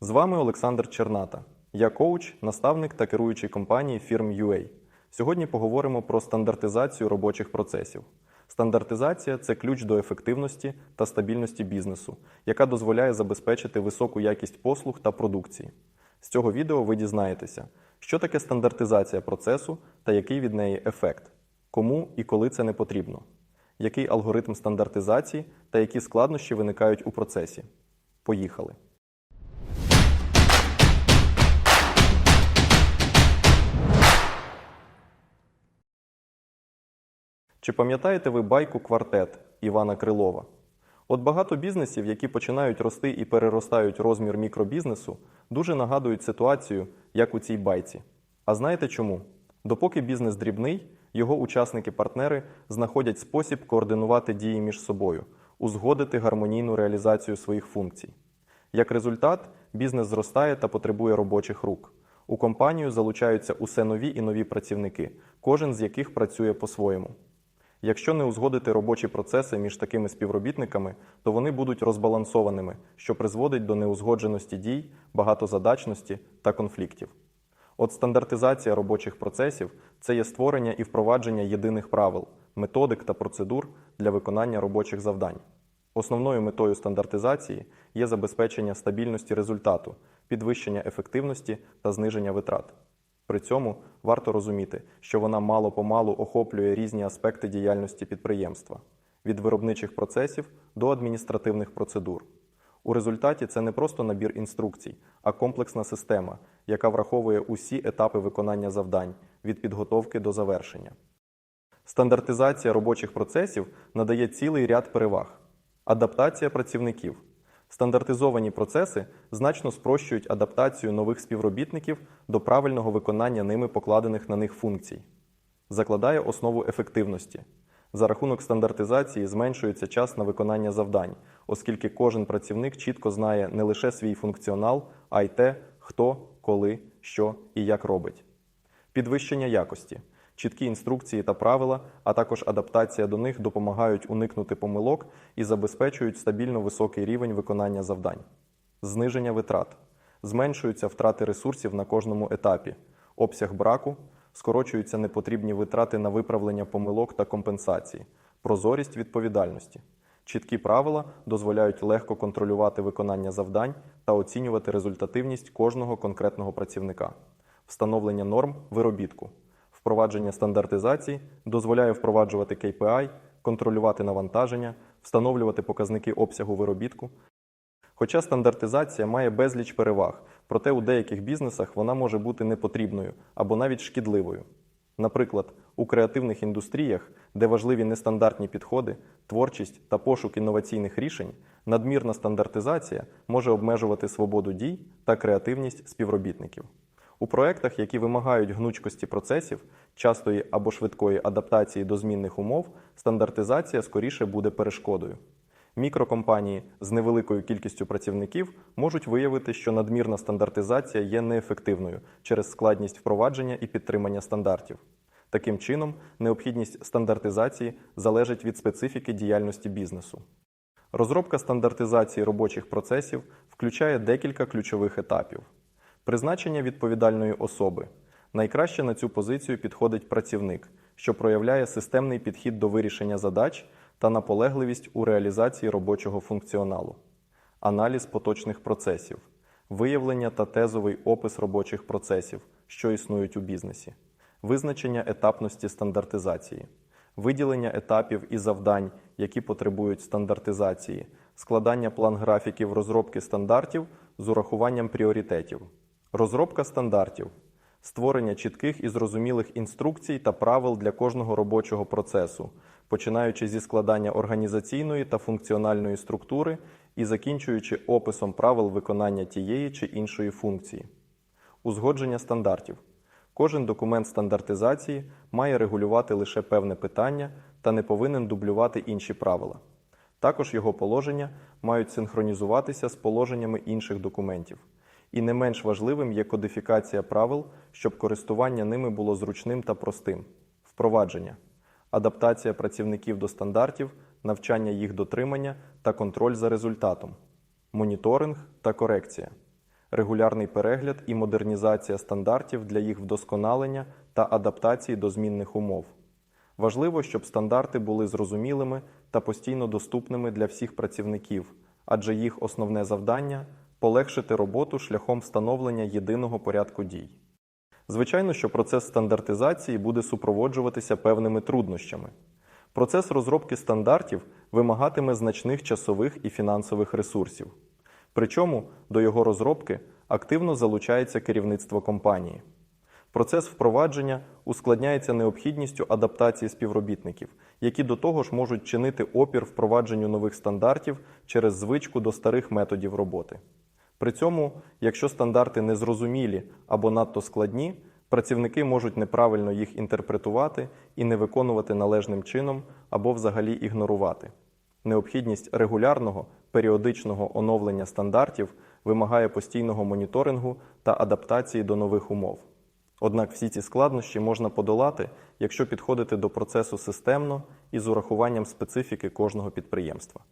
З вами Олександр Черната. Я коуч, наставник та керуючий компанії фірм UA. Сьогодні поговоримо про стандартизацію робочих процесів. Стандартизація це ключ до ефективності та стабільності бізнесу, яка дозволяє забезпечити високу якість послуг та продукції. З цього відео ви дізнаєтеся, що таке стандартизація процесу та який від неї ефект, кому і коли це не потрібно, який алгоритм стандартизації та які складнощі виникають у процесі. Поїхали! Чи пам'ятаєте ви байку квартет Івана Крилова? От багато бізнесів, які починають рости і переростають розмір мікробізнесу, дуже нагадують ситуацію, як у цій байці. А знаєте чому? Допоки бізнес дрібний, його учасники-партнери знаходять спосіб координувати дії між собою, узгодити гармонійну реалізацію своїх функцій. Як результат, бізнес зростає та потребує робочих рук. У компанію залучаються усе нові і нові працівники, кожен з яких працює по-своєму. Якщо не узгодити робочі процеси між такими співробітниками, то вони будуть розбалансованими, що призводить до неузгодженості дій, багатозадачності та конфліктів. От стандартизація робочих процесів це є створення і впровадження єдиних правил, методик та процедур для виконання робочих завдань. Основною метою стандартизації є забезпечення стабільності результату, підвищення ефективності та зниження витрат. При цьому варто розуміти, що вона мало-помалу охоплює різні аспекти діяльності підприємства від виробничих процесів до адміністративних процедур. У результаті це не просто набір інструкцій, а комплексна система, яка враховує усі етапи виконання завдань від підготовки до завершення. Стандартизація робочих процесів надає цілий ряд переваг. Адаптація працівників. Стандартизовані процеси значно спрощують адаптацію нових співробітників до правильного виконання ними покладених на них функцій, закладає основу ефективності. За рахунок стандартизації зменшується час на виконання завдань, оскільки кожен працівник чітко знає не лише свій функціонал, а й те, хто, коли, що і як робить. Підвищення якості. Чіткі інструкції та правила, а також адаптація до них допомагають уникнути помилок і забезпечують стабільно високий рівень виконання завдань. Зниження витрат. Зменшуються втрати ресурсів на кожному етапі, обсяг браку, скорочуються непотрібні витрати на виправлення помилок та компенсації, прозорість відповідальності. Чіткі правила дозволяють легко контролювати виконання завдань та оцінювати результативність кожного конкретного працівника, встановлення норм виробітку. Впровадження стандартизації дозволяє впроваджувати KPI, контролювати навантаження, встановлювати показники обсягу виробітку. Хоча стандартизація має безліч переваг, проте у деяких бізнесах вона може бути непотрібною або навіть шкідливою. Наприклад, у креативних індустріях, де важливі нестандартні підходи, творчість та пошук інноваційних рішень, надмірна стандартизація може обмежувати свободу дій та креативність співробітників. У проєктах, які вимагають гнучкості процесів, частої або швидкої адаптації до змінних умов, стандартизація скоріше буде перешкодою. Мікрокомпанії з невеликою кількістю працівників можуть виявити, що надмірна стандартизація є неефективною через складність впровадження і підтримання стандартів. Таким чином, необхідність стандартизації залежить від специфіки діяльності бізнесу. Розробка стандартизації робочих процесів включає декілька ключових етапів. Призначення відповідальної особи. Найкраще на цю позицію підходить працівник, що проявляє системний підхід до вирішення задач та наполегливість у реалізації робочого функціоналу, аналіз поточних процесів, виявлення та тезовий опис робочих процесів, що існують у бізнесі, визначення етапності стандартизації, виділення етапів і завдань, які потребують стандартизації, складання план графіків розробки стандартів з урахуванням пріоритетів. Розробка стандартів, створення чітких і зрозумілих інструкцій та правил для кожного робочого процесу, починаючи зі складання організаційної та функціональної структури і закінчуючи описом правил виконання тієї чи іншої функції. Узгодження стандартів. Кожен документ стандартизації має регулювати лише певне питання та не повинен дублювати інші правила. Також його положення мають синхронізуватися з положеннями інших документів. І не менш важливим є кодифікація правил, щоб користування ними було зручним та простим, впровадження, адаптація працівників до стандартів, навчання їх дотримання та контроль за результатом, моніторинг та корекція, регулярний перегляд і модернізація стандартів для їх вдосконалення та адаптації до змінних умов. Важливо, щоб стандарти були зрозумілими та постійно доступними для всіх працівників, адже їх основне завдання полегшити роботу шляхом встановлення єдиного порядку дій. Звичайно, що процес стандартизації буде супроводжуватися певними труднощами. Процес розробки стандартів вимагатиме значних часових і фінансових ресурсів. Причому до його розробки активно залучається керівництво компанії. Процес впровадження ускладняється необхідністю адаптації співробітників, які до того ж можуть чинити опір впровадженню нових стандартів через звичку до старих методів роботи. При цьому, якщо стандарти незрозумілі або надто складні, працівники можуть неправильно їх інтерпретувати і не виконувати належним чином або взагалі ігнорувати. Необхідність регулярного періодичного оновлення стандартів вимагає постійного моніторингу та адаптації до нових умов. Однак всі ці складнощі можна подолати, якщо підходити до процесу системно і з урахуванням специфіки кожного підприємства.